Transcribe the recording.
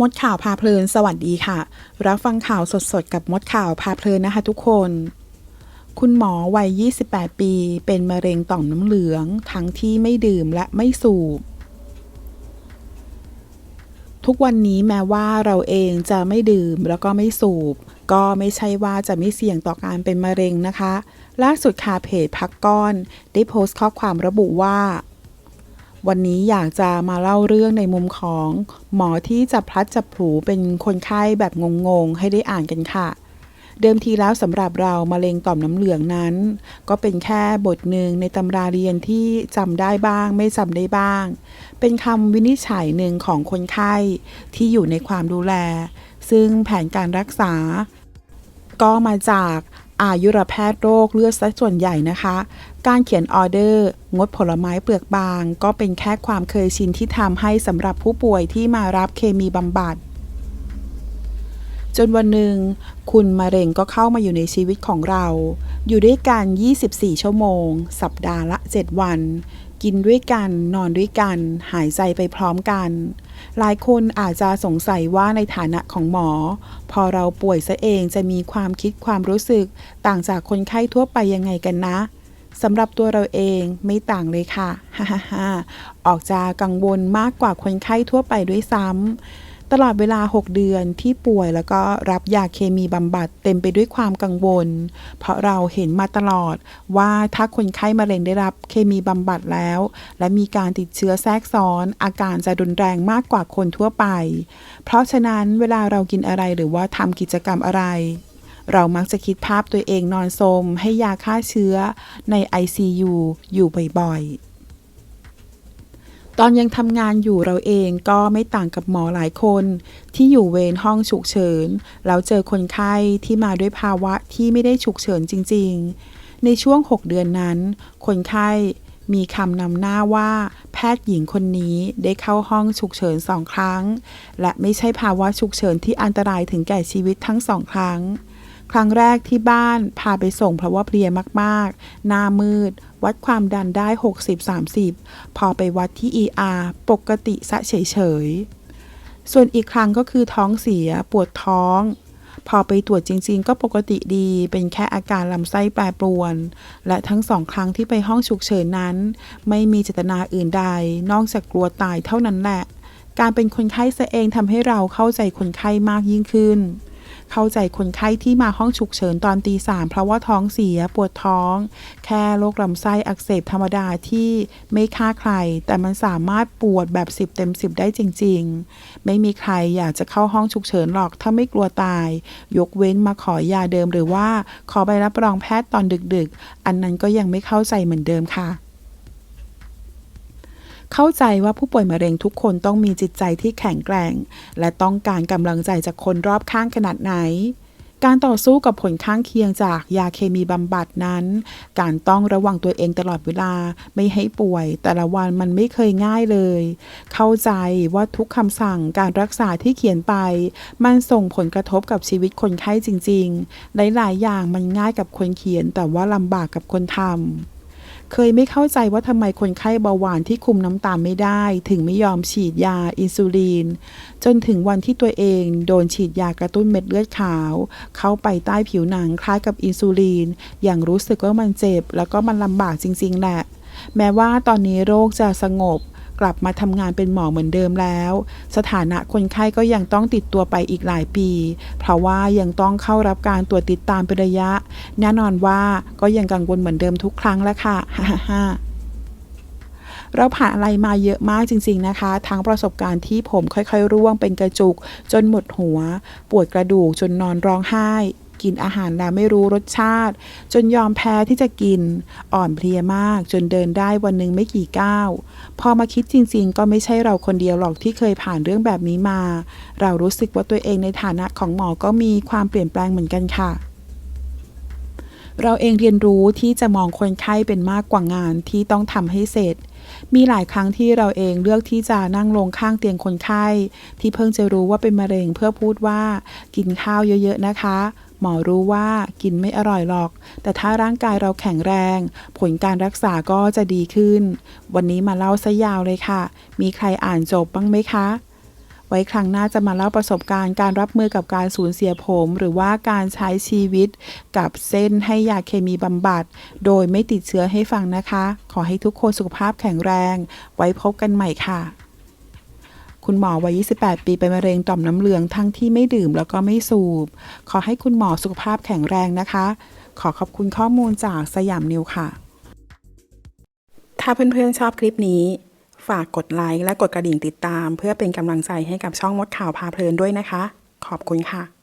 มดข่าวพาเพลินสวัสดีค่ะ รับฟังข่าวสดๆ กับมดข่าวพาเพลินนะคะทุกคน คุณหมอวัย 28 ปี เป็นมะเร็งต่อมน้ำเหลือง ทั้งที่ไม่ดื่มและไม่สูบ ทุกวันนี้แม้ว่าเราเองจะไม่ดื่มแล้วก็ไม่สูบ ก็ไม่ใช่ว่าจะไม่เสี่ยงต่อการเป็นมะเร็งนะคะ ล่าสุดค่ะเพจพักก้อน ได้โพสต์ข้อความระบุว่า วันนี้อยากจะมาเล่าเรื่องในมุมของหมอที่จับพลัดจับผลูเป็นคนไข้แบบงงๆ ให้ได้อ่านกันค่ะ เดิมทีแล้วสำหรับเรามะเร็งต่อมน้ำเหลืองนั้น ก็เป็นแค่บทหนึ่งในตำราเรียนที่จำได้บ้าง ไม่จำได้บ้าง เป็นคำวินิจฉัยหนึ่งของคนไข้ที่อยู่ในความดูแล ซึ่งแผนการรักษา ก็มาจาก อายุรแพทย์โรคเลือดซะส่วนใหญ่นะคะ การเขียนออเดอร์ งดผลไม้เปลือกบาง ก็เป็นแค่ความเคยชินที่ทำให้สำหรับผู้ป่วยที่มารับเคมีบำบัดจนวันหนึ่ง คุณมะเร็งก็เข้ามาอยู่ในชีวิตของเรา อยู่ด้วยกัน 24 ชั่วโมง สัปดาห์ละ 7 วัน กินด้วยกัน นอนด้วยกัน หายใจไปพร้อมกัน หลายคนอาจจะสงสัยว่าในฐานะของหมอ พอเราป่วยซะเองจะมีความคิดความรู้สึก ต่างจากคนไข้ทั่วไปยังไงกันนะสำหรับตัวเราเองไม่ต่างเลยค่ะฮ่าฮ่าฮ่าออกจะกังวลมากกว่าคนไข้ทั่วไปด้วยซ้ำ ตลอดเวลา 6 เดือนที่ป่วยแล้วก็รับยาเคมีบำบัดเต็มไปด้วยความกังวล เพราะเราเห็นมาตลอดว่าถ้าคนไข้มะเร็งได้รับเคมีบำบัดแล้ว และมีการติดเชื้อแทรกซ้อน อาการจะรุนแรงมากกว่าคนทั่วไป เพราะฉะนั้นเวลาเรากินอะไรหรือว่าทำกิจกรรมอะไรเรามักจะคิดภาพตัวเองนอนสมให้ยาฆ่าเชื้อใน ICU อยู่บ่อยๆ ตอนยังทำงานอยู่เราเองก็ไม่ต่างกับหมอหลายคน ที่อยู่เวรห้องฉุกเฉินแล้วเจอคนไข้ที่มาด้วยภาวะที่ไม่ได้ฉุกเฉินจริง ๆ ในช่วง 6 เดือนนั้น คนไข้มีคำนำหน้าว่า แพทย์หญิงคนนี้ได้เข้าห้องฉุกเฉินสองครั้ง และไม่ใช่ภาวะฉุกเฉินที่อันตรายถึงแก่ชีวิตทั้งสองครั้ง ครั้งแรกที่บ้านพาไปส่งเพราะว่าเพลียมากๆ หน้ามืด วัดความดันได้ 60-30 พอไปวัดที่ ER ปกติซะเฉยๆ ส่วนอีกครั้งก็คือท้องเสียปวดท้อง พอไปตรวจจริงๆ ก็ปกติดี เป็นแค่อาการลำไส้แปรปรวน และทั้งสองครั้งที่ไปห้องฉุกเฉินนั้น ไม่มีเจตนาอื่นใด นอกจากกลัวตายเท่านั้นแหละ การเป็นคนไข้ซะเองทำให้เราเข้าใจคนไข้มากยิ่งขึ้น เข้าใจคนไข้ที่มาห้องฉุกเฉินตอนตีสามเพราะว่าท้องเสียปวดท้อง แค่โรคลำไส้อักเสบธรรมดาที่ไม่ฆ่าใคร แต่มันสามารถปวดแบบ10เต็ม10ได้จริง ๆ ไม่มีใครอยากจะเข้าห้องฉุกเฉินหรอกถ้าไม่กลัวตาย ยกเว้นมาขอยาเดิมหรือว่าขอใบรับรองแพทย์ตอนดึกๆ อันนั้นก็ยังไม่เข้าใจเหมือนเดิมค่ะ เข้าใจว่าผู้ป่วยมะเร็งทุกคนต้องมีจิตใจที่แข็งแกร่ง และต้องการกำลังใจจากคนรอบข้างขนาดไหน การต่อสู้กับผลข้างเคียงจากยาเคมีบำบัดนั้น การต้องระวังตัวเองตลอดเวลาไม่ให้ป่วย แต่ละวันมันไม่เคยง่ายเลย เข้าใจว่าทุกคำสั่งการรักษาที่เขียนไป มันส่งผลกระทบกับชีวิตคนไข้จริง ๆ หลายๆอย่างมันง่ายกับคนเขียนแต่ว่าลำบากกับคนทำ เคยไม่เข้าใจว่าทำไมคนไข้เบาหวานที่คุมน้ำตาลไม่ได้ ถึงไม่ยอมฉีดยาอินซูลิน จนถึงวันที่ตัวเองโดนฉีดยากระตุ้นเม็ดเลือดขาว เข้าไปใต้ผิวหนังคล้ายกับอินซูลิน อย่างรู้สึกว่ามันเจ็บ แล้วก็มันลำบากจริงๆแหละ แม้ว่าตอนนี้โรคจะสงบ กลับมาทำงานเป็นหมอเหมือนเดิมแล้ว สถานะคนไข้ก็ยังต้องติดตัวไปอีกหลายปี เพราะว่ายังต้องเข้ารับการตรวจติดตามเป็นระยะ แน่นอนว่าก็ยังกังวลเหมือนเดิมทุกครั้งแล้วค่ะฮ่าเราผ่านอะไรมาเยอะมากจริง ๆนะคะ ทั้งประสบการณ์ที่ผมค่อยๆ ร่วงเป็นกระจุก จนหมดหัว ปวดกระดูกจนนอนร้องไห้ กินอาหารแล้วไม่รู้รสชาติ จนยอมแพ้ที่จะกิน อ่อนเพลียมาก จนเดินได้วันหนึ่งไม่กี่ก้าว พอมาคิดจริง ๆ ก็ไม่ใช่เราคนเดียวหรอกที่เคยผ่านเรื่องแบบนี้มา เรารู้สึกว่าตัวเองในฐานะของหมอก็มีความเปลี่ยนแปลงเหมือนกันค่ะเราเองเรียนรู้ที่จะมองคนไข้เป็นมากกว่างานที่ต้องทำให้เสร็จ มีหลายครั้งที่เราเองเลือกที่จะนั่งลงข้างเตียงคนไข้ ที่เพิ่งจะรู้ว่าเป็นมะเร็งเพื่อพูดว่ากินข้าวเยอะๆนะคะ หมอรู้ว่ากินไม่อร่อยหรอก แต่ถ้าร่างกายเราแข็งแรง ผลการรักษาก็จะดีขึ้น วันนี้มาเล่าซะยาวเลยค่ะ มีใครอ่านจบบ้างไหมคะ ไว้ครั้งหน้าจะมาเล่าประสบการณ์การรับมือกับการสูญเสียผม หรือว่าการใช้ชีวิตกับเส้นให้ยาเคมีบำบัด โดยไม่ติดเชื้อให้ฟังนะคะ ขอให้ทุกคนสุขภาพแข็งแรง ไว้พบกันใหม่ค่ะ คุณหมอวัย 28 ปีเป็นมะเร็งต่อมน้ำเหลืองทั้งที่ไม่ดื่มแล้วก็ไม่สูบ ขอให้คุณหมอสุขภาพแข็งแรงนะคะ ขอขอบคุณข้อมูลจากสยามนิวค่ะ ถ้าเพื่อนๆชอบคลิปนี้ ฝากกดไลค์และกดกระดิ่งติดตาม เพื่อเป็นกำลังใจให้กับช่องมดข่าวพาเพลินด้วยนะคะ ขอบคุณค่ะ